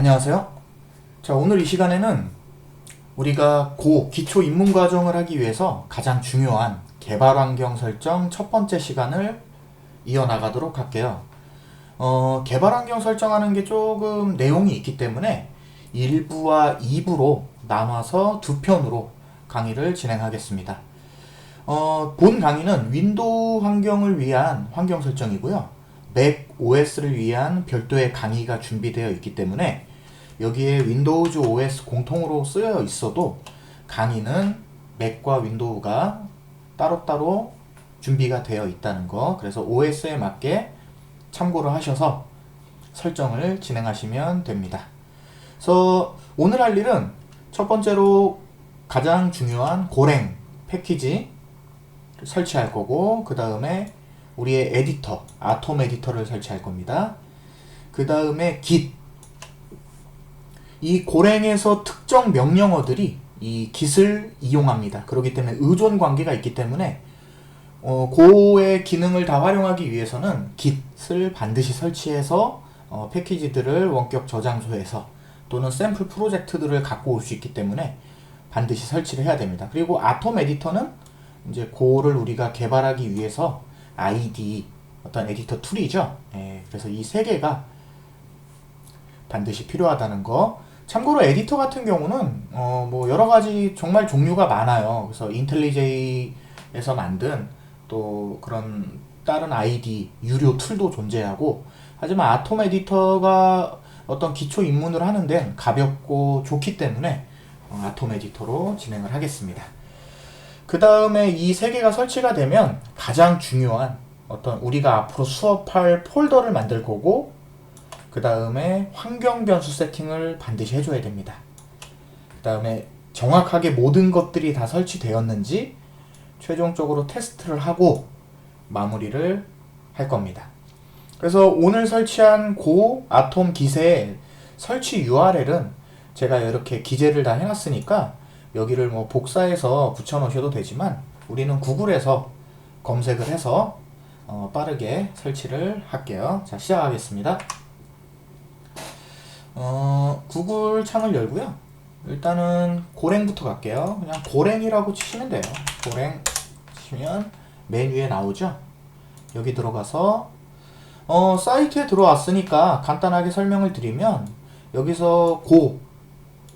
안녕하세요. 자, 오늘 이 시간에는 우리가 고 기초 입문 과정을 하기 위해서 가장 중요한 개발 환경 설정 첫 번째 시간을 이어나가도록 할게요. 어, 개발 환경 설정하는 게 조금 내용이 있기 때문에 1부와 2부로 나눠서 두 편으로 강의를 진행하겠습니다. 어, 본 강의는 윈도우 환경을 위한 환경 설정이고요. 맥 OS를 위한 별도의 강의가 준비되어 있기 때문에 여기에 윈도우즈 OS 공통으로 쓰여 있어도 강의는 맥과 윈도우가 따로따로 준비가 되어 있다는 거. 그래서 OS에 맞게 참고를 하셔서 설정을 진행하시면 됩니다. 그래서 오늘 할 일은 첫 번째로 가장 중요한 고랭 패키지 설치할 거고 그 다음에 우리의 에디터 아톰 에디터를 설치할 겁니다. 그 다음에 git 이 고랭에서 특정 명령어들이 이 git을 이용합니다. 그렇기 때문에 의존 관계가 있기 때문에 어, 고의 기능을 다 활용하기 위해서는 git을 반드시 설치해서 어, 패키지들을 원격 저장소에서 또는 샘플 프로젝트들을 갖고 올 수 있기 때문에 반드시 설치를 해야 됩니다. 그리고 아톰 에디터는 이제 고를 우리가 개발하기 위해서 ID 어떤 에디터 툴이죠. 예, 그래서 이 세 개가 반드시 필요하다는 거. 참고로 에디터 같은 경우는 어, 뭐 여러 가지 정말 종류가 많아요. 그래서 인텔리제이에서 만든 또 그런 다른 ID 유료 툴도 존재하고 하지만 아톰 에디터가 어떤 기초 입문을 하는데 가볍고 좋기 때문에 어, 아톰 에디터로 진행을 하겠습니다. 그 다음에 이 세 개가 설치가 되면 가장 중요한 어떤 우리가 앞으로 수업할 폴더를 만들 거고 그 다음에 환경 변수 세팅을 반드시 해줘야 됩니다. 그 다음에 정확하게 모든 것들이 다 설치되었는지 최종적으로 테스트를 하고 마무리를 할 겁니다. 그래서 오늘 설치한 고 아톰 기세의 설치 URL은 제가 이렇게 기재를 다 해놨으니까 여기를 뭐 복사해서 붙여놓으셔도 되지만 우리는 구글에서 검색을 해서 어, 빠르게 설치를 할게요. 자, 시작하겠습니다. 어, 구글 창을 열고요. 일단은 고랭부터 갈게요. 그냥 고랭이라고 치시면 돼요. 고랭 치면 맨 위에 나오죠. 여기 들어가서 어, 사이트에 들어왔으니까 간단하게 설명을 드리면 여기서 고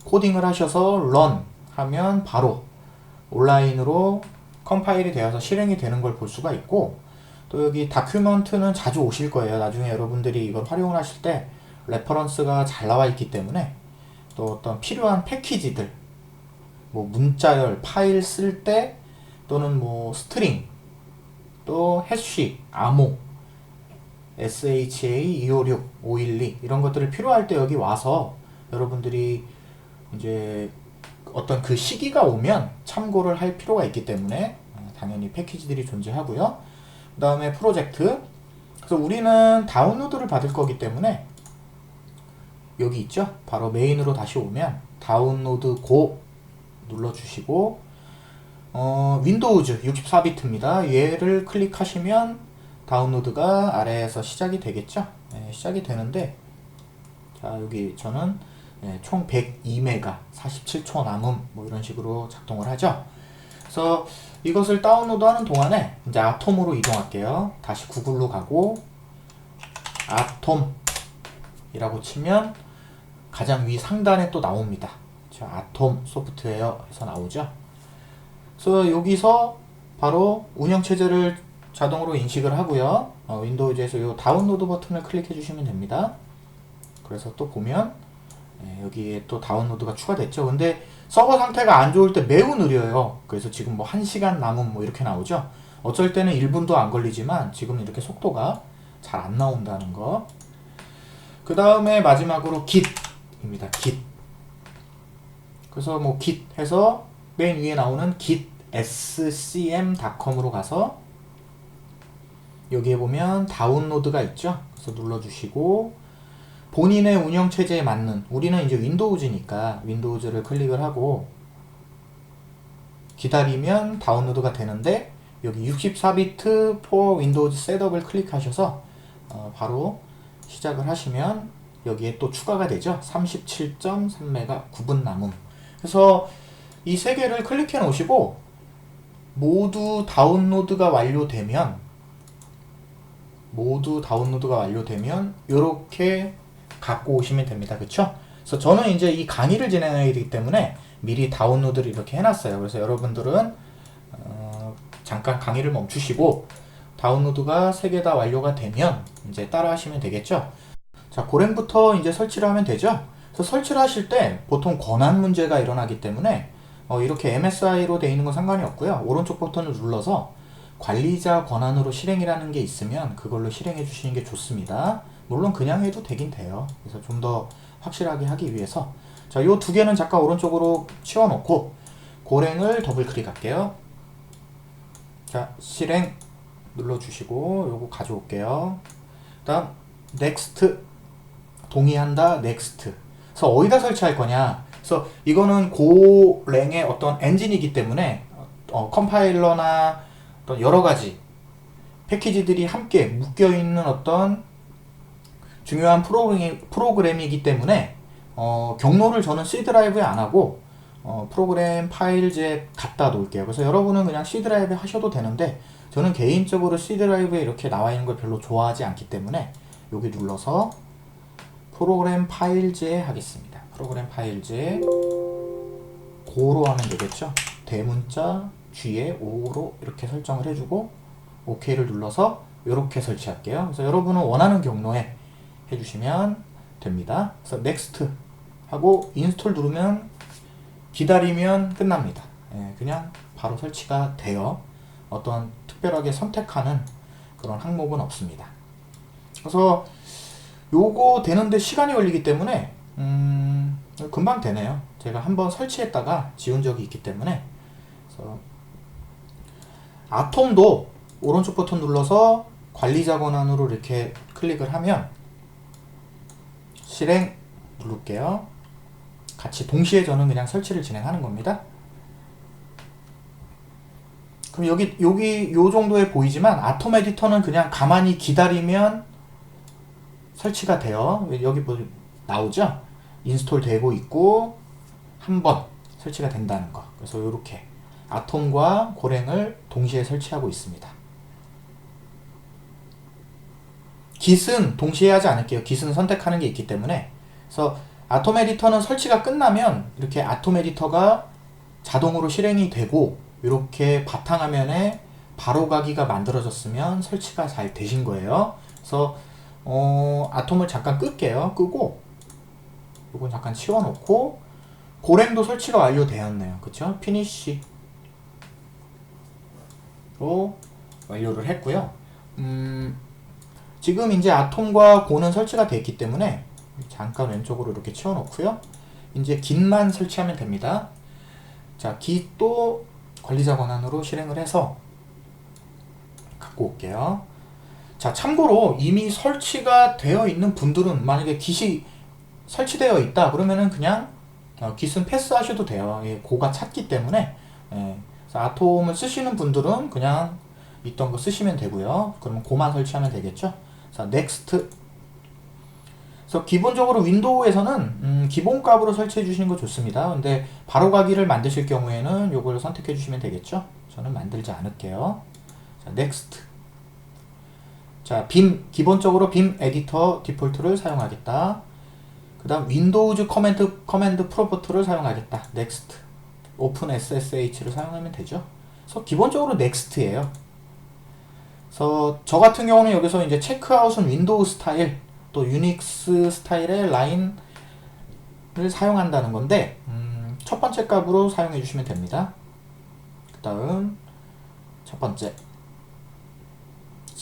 코딩을 하셔서 run 하면 바로 온라인으로 컴파일이 되어서 실행이 되는 걸 볼 수가 있고 또 여기 다큐먼트는 자주 오실 거예요. 나중에 여러분들이 이걸 활용을 하실 때 레퍼런스가 잘 나와 있기 때문에 또 어떤 필요한 패키지들 뭐 문자열 파일 쓸 때 또는 뭐 스트링 또 해쉬 암호 SHA 256 512 이런 것들을 필요할 때 여기 와서 여러분들이 이제 어떤 그 시기가 오면 참고를 할 필요가 있기 때문에 어, 당연히 패키지들이 존재하고요. 그 다음에 프로젝트. 그래서 우리는 다운로드를 받을 거기 때문에 여기 있죠? 바로 메인으로 다시 오면 다운로드 고 눌러주시고 어, 윈도우즈 64비트입니다. 얘를 클릭하시면 다운로드가 아래에서 시작이 되겠죠? 네, 시작이 되는데 자 여기 저는 네, 총 102메가 47초 남음 뭐 이런 식으로 작동을 하죠. 그래서 이것을 다운로드 하는 동안에 이제 아톰으로 이동할게요. 다시 구글로 가고 아톰이라고 치면 가장 위 상단에 또 나옵니다. 자, 아톰 소프트웨어에서 나오죠. 그래서 여기서 바로 운영 체제를 자동으로 인식을 하고요. 어, 윈도우즈에서 이 다운로드 버튼을 클릭해 주시면 됩니다. 그래서 또 보면 네, 여기에 또 다운로드가 추가됐죠. 근데 서버 상태가 안 좋을 때 매우 느려요. 그래서 지금 뭐 1시간 남은 뭐 이렇게 나오죠. 어쩔 때는 1분도 안 걸리지만 지금 이렇게 속도가 잘 안 나온다는 거. 그 다음에 마지막으로 git 입니다. git. 그래서 뭐 git 해서 맨 위에 나오는 git scm.com으로 가서 여기에 보면 다운로드가 있죠. 그래서 눌러주시고 본인의 운영 체제에 맞는 우리는 이제 윈도우즈니까 윈도우즈를 클릭을 하고 기다리면 다운로드가 되는데 여기 64비트 for 윈도우즈 셋업을 클릭하셔서 어, 바로 시작을 하시면 여기에 또 추가가 되죠. 37.3메가 구분 남음. 그래서 이 세 개를 클릭해 놓으시고 모두 다운로드가 완료되면 모두 다운로드가 완료되면 이렇게 갖고 오시면 됩니다. 그쵸? 그래서 저는 이제 이 강의를 진행하기 때문에 미리 다운로드를 이렇게 해놨어요. 그래서 여러분들은 어, 잠깐 강의를 멈추시고 다운로드가 세개다 완료가 되면 이제 따라 하시면 되겠죠. 자, 고랭부터 이제 설치를 하면 되죠. 그래서 설치를 하실 때 보통 권한 문제가 일어나기 때문에 어, 이렇게 MSI로 되어 있는 건 상관이 없고요. 오른쪽 버튼을 눌러서 관리자 권한으로 실행이라는 게 있으면 그걸로 실행해 주시는 게 좋습니다. 물론 그냥 해도 되긴 돼요. 그래서 좀 더 확실하게 하기 위해서 자, 요두 개는 잠깐 오른쪽으로 치워 놓고 고랭을 더블 클릭할게요. 자, 실행 눌러 주시고 요거 가져올게요. 다음 next 동의한다 next. 그래서 어디다 설치할 거냐? 그래서 이거는 고랭의 어떤 엔진이기 때문에 어, 컴파일러나 어떤 여러 가지 패키지들이 함께 묶여 있는 어떤 중요한 프로그램이, 프로그램이기 때문에 어, 경로를 저는 C 드라이브에 안 하고 어, 프로그램 파일즈에 갖다 놓을게요. 그래서 여러분은 그냥 C 드라이브에 하셔도 되는데 저는 개인적으로 C 드라이브에 이렇게 나와 있는 걸 별로 좋아하지 않기 때문에 여기 눌러서 프로그램 파일즈에 하겠습니다. 프로그램 파일즈에 고로 하면 되겠죠. 대문자 G에 5로 이렇게 설정을 해주고 OK를 눌러서 이렇게 설치할게요. 그래서 여러분은 원하는 경로에 해주시면 됩니다. 그래서 Next 하고 인스톨 누르면 기다리면 끝납니다. 예, 그냥 바로 설치가 돼요. 어떤 특별하게 선택하는 그런 항목은 없습니다. 그래서 요거 되는데 시간이 걸리기 때문에 음, 금방 되네요. 제가 한번 설치했다가 지운 적이 있기 때문에 아톰도 오른쪽 버튼 눌러서 관리자 권한으로 이렇게 클릭을 하면 실행 누를게요. 같이 동시에 저는 그냥 설치를 진행하는 겁니다. 그럼 여기 여기 요 정도에 보이지만 아톰 에디터는 그냥 가만히 기다리면 설치가 돼요. 여기 뭐 나오죠? 인스톨 되고 있고 한 번 설치가 된다는 거. 그래서 이렇게 아톰과 고랭을 동시에 설치하고 있습니다. 깃은 동시에 하지 않을게요. 깃은 선택하는 게 있기 때문에. 그래서 아톰 에디터는 설치가 끝나면 이렇게 아톰 에디터가 자동으로 실행이 되고 이렇게 바탕화면에 바로 가기가 만들어졌으면 설치가 잘 되신 거예요. 그래서 어, 아톰을 잠깐 끌게요. 끄고 이건 잠깐 치워놓고 고랭도 설치가 완료되었네요. 그쵸? 피니쉬로 완료를 했고요. 음, 지금 이제 아톰과 고는 설치가 됐기 때문에 잠깐 왼쪽으로 이렇게 치워놓고요. 이제 git만 설치하면 됩니다. 자, git도 관리자 권한으로 실행을 해서 갖고 올게요. 자, 참고로 이미 설치가 되어 있는 분들은 만약에 git이 설치되어 있다 그러면은 그냥 어, git은 패스하셔도 돼요. 예, 고가 찼기 때문에 예, 아톰을 쓰시는 분들은 그냥 있던 거 쓰시면 되고요. 그러면 고만 설치하면 되겠죠. 자, next. 그래서 기본적으로 윈도우에서는 음, 기본 값으로 설치해 주시는 거 좋습니다. 근데 바로 가기를 만드실 경우에는 이걸 선택해 주시면 되겠죠. 저는 만들지 않을게요. 자, next. 자, 빔 기본적으로 빔 에디터 디폴트를 사용하겠다. 그 다음 윈도우즈 커맨드 커맨드 프로포트를 사용하겠다. next. 오픈 SSH를 사용하면 되죠. 그래서 기본적으로 next예요. 그래서 저 같은 경우는 여기서 이제 체크아웃은 윈도우 스타일 또 유닉스 스타일의 라인을 사용한다는 건데 음, 첫 번째 값으로 사용해 주시면 됩니다. 그 다음 첫 번째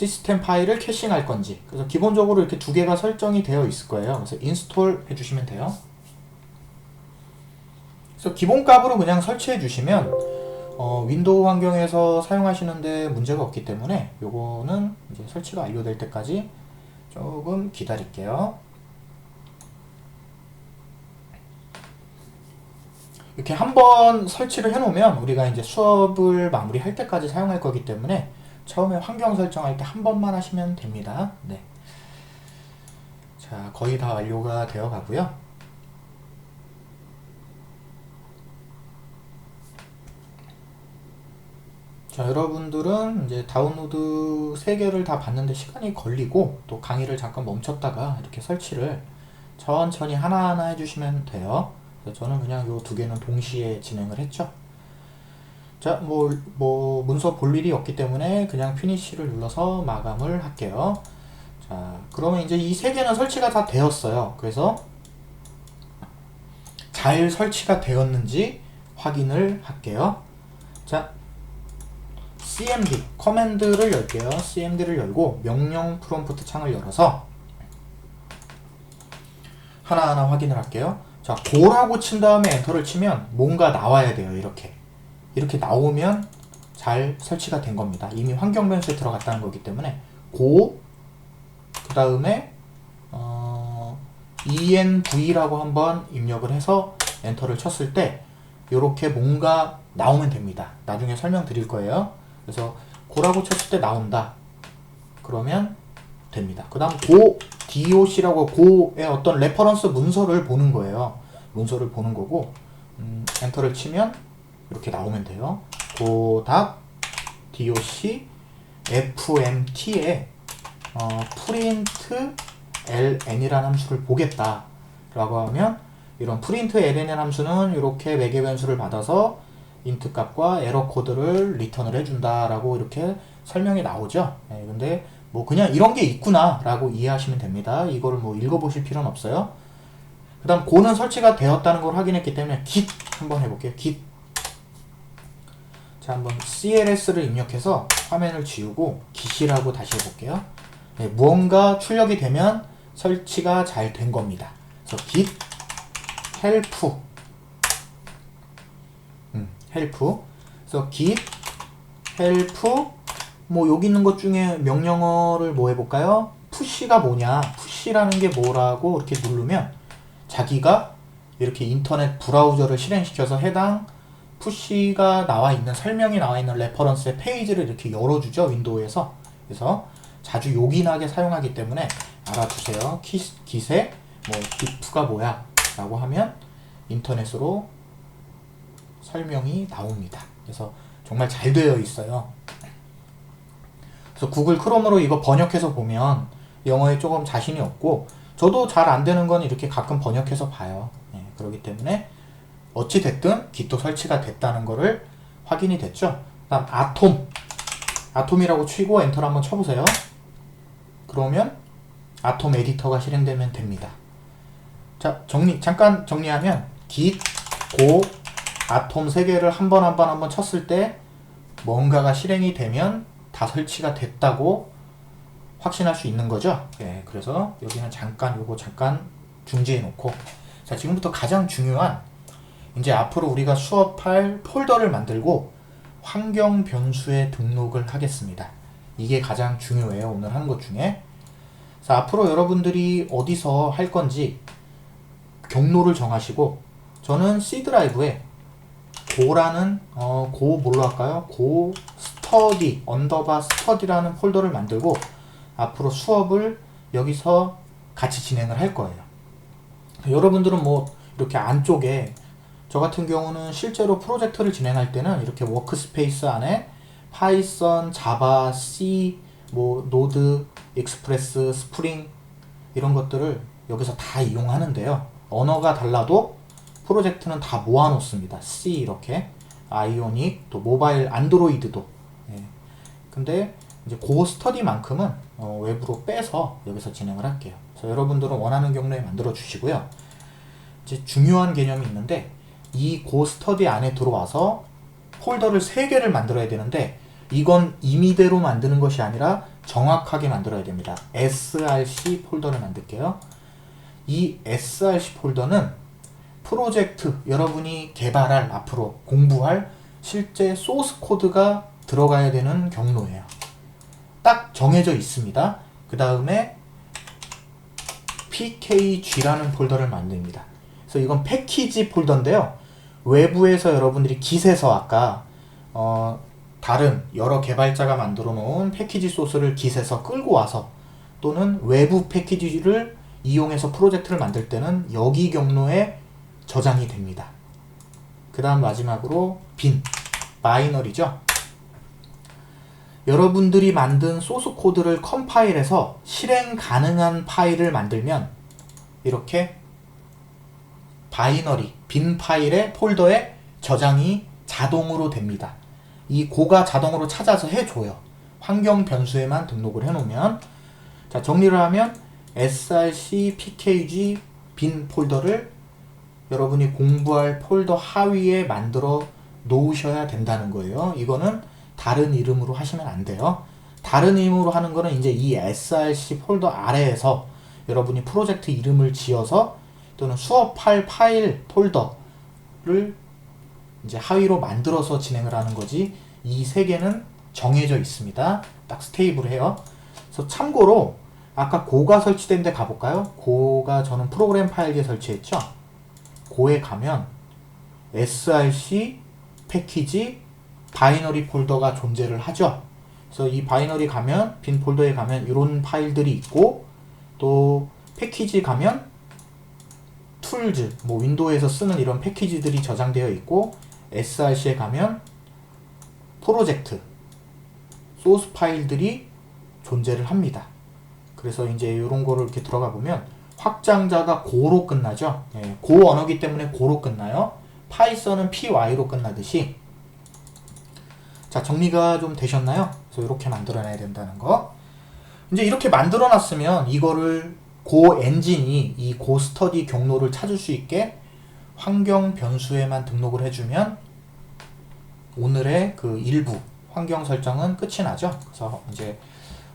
시스템 파일을 캐싱할 건지 그래서 기본적으로 이렇게 두 개가 설정이 되어 있을 거예요. 그래서 인스톨 해주시면 돼요. 그래서 기본 값으로 그냥 설치해 주시면 어, 윈도우 환경에서 사용하시는데 문제가 없기 때문에 요거는 이제 설치가 완료될 때까지 조금 기다릴게요. 이렇게 한번 설치를 해 놓으면 우리가 이제 수업을 마무리할 때까지 사용할 거기 때문에 처음에 환경 설정할 때 한 번만 하시면 됩니다. 네. 자, 자, 거의 다 완료가 되어 가고요. 자, 여러분들은 이제 다운로드 3개를 다 봤는데 시간이 걸리고 또 강의를 잠깐 멈췄다가 이렇게 설치를 천천히 하나하나 해주시면 돼요. 저는 그냥 요두 개는 동시에 진행을 했죠. 자, 뭐, 뭐, 문서 볼 일이 없기 때문에 그냥 피니쉬를 눌러서 마감을 할게요. 자, 그러면 이제 이 세 개는 설치가 다 되었어요. 그래서 잘 설치가 되었는지 확인을 할게요. 자, cmd, 커맨드를 열게요. cmd를 열고 명령 프롬프트 창을 열어서 하나하나 확인을 할게요. 자, 고라고 친 다음에 엔터를 치면 뭔가 나와야 돼요. 이렇게. 이렇게 나오면 잘 설치가 된 겁니다. 이미 환경 변수에 들어갔다는 거기 때문에 고, 그 다음에 어, env라고 한번 입력을 해서 엔터를 쳤을 때 이렇게 뭔가 나오면 됩니다. 나중에 설명드릴 거예요. 그래서 고라고 쳤을 때 나온다. 그러면 됩니다. 그 다음 고 doc라고 고의 어떤 레퍼런스 문서를 보는 거예요. 문서를 보는 거고 음, 엔터를 치면 이렇게 나오면 돼요. 고닥 doc fmt에 어, print ln이라는 함수를 보겠다 라고 하면 이런 print ln이라는 함수는 이렇게 매개 변수를 받아서 int 값과 에러 코드를 리턴을 해준다 라고 이렇게 설명이 나오죠. 네, 근데 뭐 그냥 이런 게 있구나 라고 이해하시면 됩니다. 이거를 뭐 읽어보실 필요는 없어요. 그 다음 고는 설치가 되었다는 걸 확인했기 때문에 git 한번 해볼게요. git 자 한번 cls를 입력해서 화면을 지우고 git이라고 다시 해볼게요. 네, 무언가 출력이 되면 설치가 잘 된 겁니다. 그래서 git help. 음, help. 그래서 git help. 뭐 여기 있는 것 중에 명령어를 뭐 해볼까요? push가 뭐냐? push라는 게 뭐라고 이렇게 누르면 자기가 이렇게 인터넷 브라우저를 실행시켜서 해당 푸시가 나와 있는 설명이 나와 있는 레퍼런스의 페이지를 이렇게 열어주죠 윈도우에서. 그래서 자주 요긴하게 사용하기 때문에 알아두세요. 기, 기세 뭐 diff가 뭐야? 라고 하면 인터넷으로 설명이 나옵니다. 그래서 정말 잘 되어 있어요. 그래서 구글 크롬으로 이거 번역해서 보면 영어에 조금 자신이 없고 저도 잘 안 되는 건 이렇게 가끔 번역해서 봐요. 네, 그렇기 때문에 어찌 됐든 기토 설치가 됐다는 거를 확인이 됐죠. 다음 아톰 아톰이라고 치고 엔터를 한번 쳐보세요. 그러면 아톰 에디터가 실행되면 됩니다. 자 정리 잠깐 정리하면 git 고 아톰 세 개를 한 번 한 번 한 번 쳤을 때 뭔가가 실행이 되면 다 설치가 됐다고 확신할 수 있는 거죠. 예, 그래서 여기는 잠깐 요거 잠깐 중지해 놓고 자 지금부터 가장 중요한 이제 앞으로 우리가 수업할 폴더를 만들고 환경 변수에 등록을 하겠습니다. 이게 가장 중요해요. 오늘 하는 것 중에. 자, 앞으로 여러분들이 어디서 할 건지 경로를 정하시고 저는 C 드라이브에 고라는 어, 고 뭘로 할까요? 고 스터디 언더바 스터디라는 폴더를 만들고 앞으로 수업을 여기서 같이 진행을 할 거예요. 여러분들은 뭐 이렇게 안쪽에 저 같은 경우는 실제로 프로젝트를 진행할 때는 이렇게 워크스페이스 안에 파이썬, 자바, C, 뭐 노드, 익스프레스, 스프링 이런 것들을 여기서 다 이용하는데요. 언어가 달라도 프로젝트는 다 모아놓습니다. C 이렇게 아이오닉 또 모바일 안드로이드도. 예. 근데 이제 고 스터디만큼은 어, 외부로 빼서 여기서 진행을 할게요. 그래서 여러분들은 원하는 경로에 만들어 주시고요. 이제 중요한 개념이 있는데 이 고 스터디 안에 들어와서 폴더를 3개를 만들어야 되는데 이건 임의대로 만드는 것이 아니라 정확하게 만들어야 됩니다. src 폴더를 만들게요. 이 src 폴더는 프로젝트 여러분이 개발할 앞으로 공부할 실제 소스 코드가 들어가야 되는 경로예요. 딱 정해져 있습니다. 그 다음에 pkg라는 폴더를 만듭니다. 그래서 이건 패키지 폴더인데요. 외부에서 여러분들이 깃에서 아까 어, 다른 여러 개발자가 만들어 놓은 패키지 소스를 깃에서 끌고 와서 또는 외부 패키지를 이용해서 프로젝트를 만들 때는 여기 경로에 저장이 됩니다. 그 다음 마지막으로 빈, 바이너리죠. 여러분들이 만든 소스 코드를 컴파일해서 실행 가능한 파일을 만들면 이렇게 바이너리, 빈 파일의 폴더에 저장이 자동으로 됩니다. 이 고가 자동으로 찾아서 해줘요. 환경 변수에만 등록을 해놓으면 자 정리를 하면 src pkg 빈 폴더를 여러분이 공부할 폴더 하위에 만들어 놓으셔야 된다는 거예요. 이거는 다른 이름으로 하시면 안 돼요. 다른 이름으로 하는 거는 이제 이 src 폴더 아래에서 여러분이 프로젝트 이름을 지어서 또는 수업할 파일 폴더를 이제 하위로 만들어서 진행을 하는 거지 이 세 개는 정해져 있습니다. 딱 스테이블 해요. 그래서 참고로 아까 고가 설치된 데 가볼까요? 고가 저는 프로그램 파일기에 설치했죠. 고에 가면 src 패키지 바이너리 폴더가 존재를 하죠. 그래서 이 바이너리 가면 빈 폴더에 가면 이런 파일들이 있고 또 패키지 가면 툴즈 뭐 윈도우에서 쓰는 이런 패키지들이 저장되어 있고 src에 가면 프로젝트 소스 파일들이 존재를 합니다. 그래서 이제 이런 거를 이렇게 들어가 보면 확장자가 고로 끝나죠. 예, 고 언어기 때문에 고로 끝나요. 파이썬은 py로 끝나듯이 자 정리가 좀 되셨나요? 그래서 이렇게 만들어내야 된다는 거. 이제 이렇게 만들어놨으면 이거를 고 엔진이 이 고 스터디 경로를 찾을 수 있게 환경 변수에만 등록을 해주면 오늘의 그 일부 환경 설정은 끝이 나죠. 그래서 이제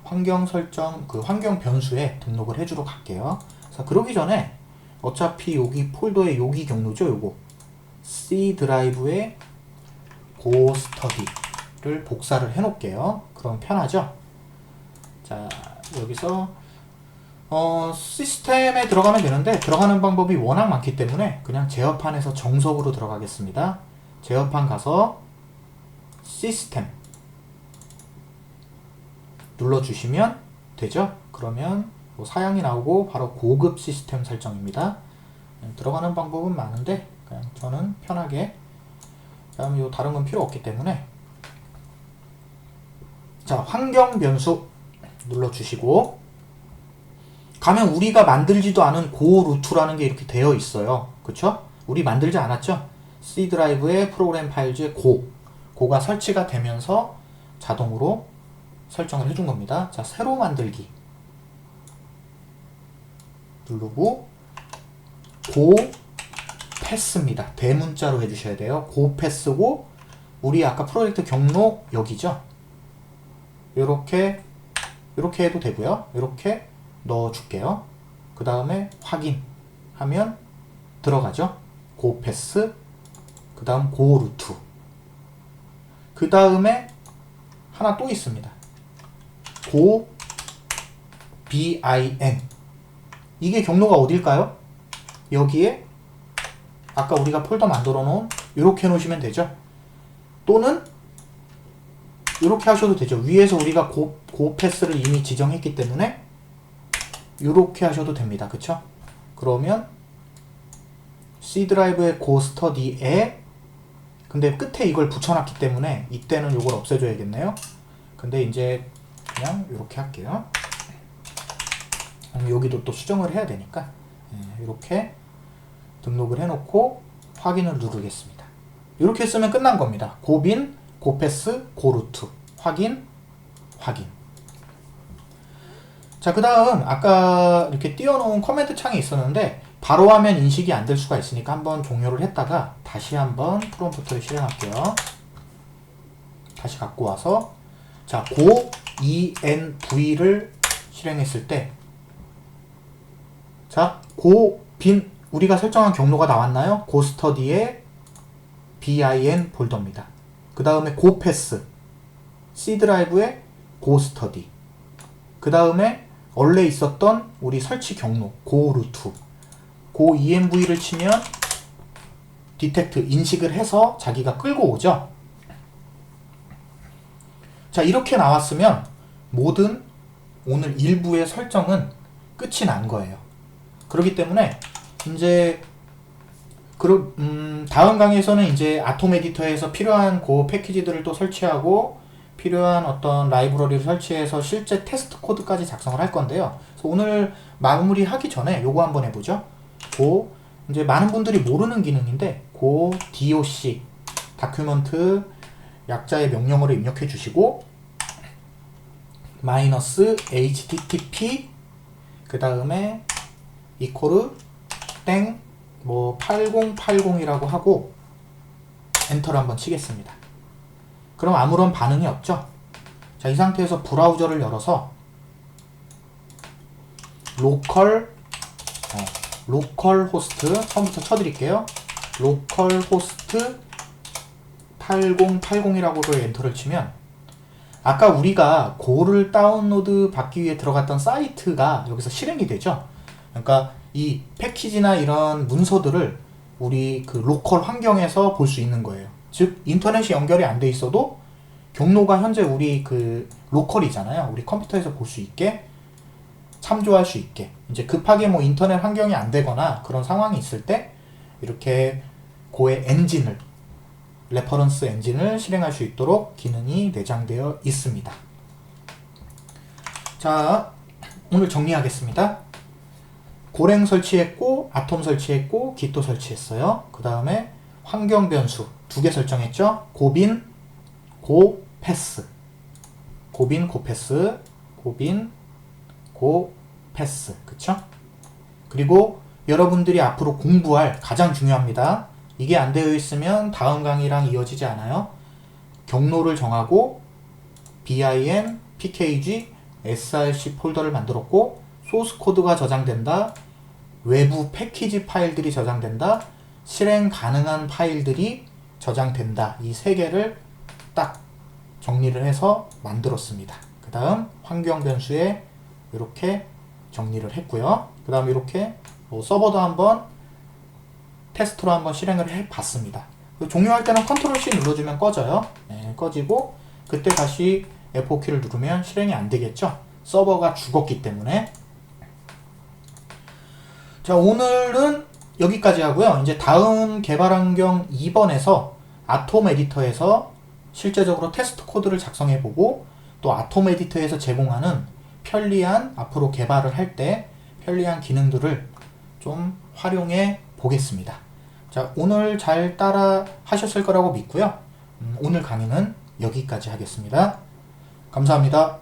환경 설정 그 환경 변수에 등록을 해주러 갈게요. 그래서 그러기 전에 어차피 여기 폴더의 여기 경로죠. 요거 C 드라이브에 고 스터디를 복사를 해 놓을게요. 그럼 편하죠. 자 여기서 어, 시스템에 들어가면 되는데 들어가는 방법이 워낙 많기 때문에 그냥 제어판에서 정석으로 들어가겠습니다. 제어판 가서 시스템 눌러주시면 되죠. 그러면 뭐 사양이 나오고 바로 고급 시스템 설정입니다. 들어가는 방법은 많은데 그냥 저는 편하게 다음 요 다른 건 필요 없기 때문에 자 환경 변수 눌러주시고 가면 우리가 만들지도 않은 고 루트라는 게 이렇게 되어 있어요. 그쵸? 우리 만들지 않았죠? C 드라이브의 프로그램 파일즈에 고 고가 설치가 되면서 자동으로 설정을 해준 겁니다. 자, 새로 만들기 누르고 고 패스입니다. 대문자로 해주셔야 돼요. 고 패스고 우리 아까 프로젝트 경로 여기죠. 이렇게 이렇게 해도 되고요. 이렇게 넣어줄게요. 그 다음에 확인하면 들어가죠. 고 패스 그 다음 고 루트 그 다음에 하나 또 있습니다. 고 bin 이게 경로가 어딜까요? 여기에 아까 우리가 폴더 만들어 놓은 이렇게 해놓으시면 되죠. 또는 이렇게 하셔도 되죠. 위에서 우리가 고, 고 패스를 이미 지정했기 때문에 이렇게 하셔도 됩니다. 그쵸? 그러면 C 드라이브의 고 스터디에 근데 끝에 이걸 붙여놨기 때문에 이때는 이걸 없애줘야겠네요. 근데 이제 그냥 이렇게 할게요. 여기도 또 수정을 해야 되니까 이렇게 등록을 해놓고 확인을 누르겠습니다. 이렇게 쓰면 끝난 겁니다. 고빈, 고패스, 고루트 확인, 확인. 자, 그 다음 아까 이렇게 띄워놓은 커맨드 창이 있었는데 바로 하면 인식이 안 될 수가 있으니까 한번 종료를 했다가 다시 한번 프롬프트를 실행할게요. 다시 갖고 와서 자, 고 env를 실행했을 때 자, 고빈 우리가 설정한 경로가 나왔나요? 고 스터디의 bin 폴더입니다. 그 다음에 고 패스 C 드라이브의 고 스터디 그 다음에 원래 있었던 우리 설치 경로 고 루트 고 env를 치면 디텍트 인식을 해서 자기가 끌고 오죠. 자 이렇게 나왔으면 모든 오늘 일부의 설정은 끝이 난 거예요. 그렇기 때문에 이제 그러, 음, 다음 강의에서는 이제 아톰 에디터에서 필요한 그 패키지들을 또 설치하고 필요한 어떤 라이브러리를 설치해서 실제 테스트 코드까지 작성을 할 건데요. 오늘 마무리하기 전에 요거 한번 해보죠. 고 이제 많은 분들이 모르는 기능인데 고 doc 다큐먼트 약자의 명령어를 입력해 주시고 마이너스 http 그 다음에 이코르 땡뭐 8080이라고 하고 엔터를 한번 치겠습니다. 그럼 아무런 반응이 없죠? 자, 이 상태에서 브라우저를 열어서 로컬 어, 로컬 호스트 처음부터 쳐드릴게요. 로컬 호스트 8080이라고로 엔터를 치면 아까 우리가 고를 다운로드 받기 위해 들어갔던 사이트가 여기서 실행이 되죠. 그러니까 이 패키지나 이런 문서들을 우리 그 로컬 환경에서 볼 수 있는 거예요. 즉 인터넷이 연결이 안 돼 있어도 경로가 현재 우리 그 로컬이잖아요. 우리 컴퓨터에서 볼 수 있게 참조할 수 있게 이제 급하게 뭐 인터넷 환경이 안 되거나 그런 상황이 있을 때 이렇게 고의 엔진을 레퍼런스 엔진을 실행할 수 있도록 기능이 내장되어 있습니다. 자, 오늘 정리하겠습니다. 고랭 설치했고, 아톰 설치했고, 기토 설치했어요. 그 다음에 환경 변수 두 개 설정했죠. 고빈, 고 패스. 고빈, 고 패스. 고빈, 고 패스. 그쵸? 그리고 여러분들이 앞으로 공부할 가장 중요합니다. 이게 안 되어 있으면 다음 강의랑 이어지지 않아요. 경로를 정하고 bin, pkg, src 폴더를 만들었고 소스 코드가 저장된다. 외부 패키지 파일들이 저장된다. 실행 가능한 파일들이 저장된다. 이 세 개를 딱 정리를 해서 만들었습니다. 그 다음 환경 변수에 이렇게 정리를 했고요. 그 다음 이렇게 뭐 서버도 한번 테스트로 한번 실행을 해 봤습니다. 종료할 때는 컨트롤 C 눌러주면 꺼져요. 네, 꺼지고 그때 다시 F4키를 누르면 실행이 안 되겠죠. 서버가 죽었기 때문에. 자, 오늘은 여기까지 하고요. 이제 다음 개발 환경 2번에서 아톰 에디터에서 실제적으로 테스트 코드를 작성해 보고 또 아톰 에디터에서 제공하는 편리한 앞으로 개발을 할 때 편리한 기능들을 좀 활용해 보겠습니다. 자, 오늘 잘 따라 하셨을 거라고 믿고요. 음, 오늘 강의는 여기까지 하겠습니다. 감사합니다.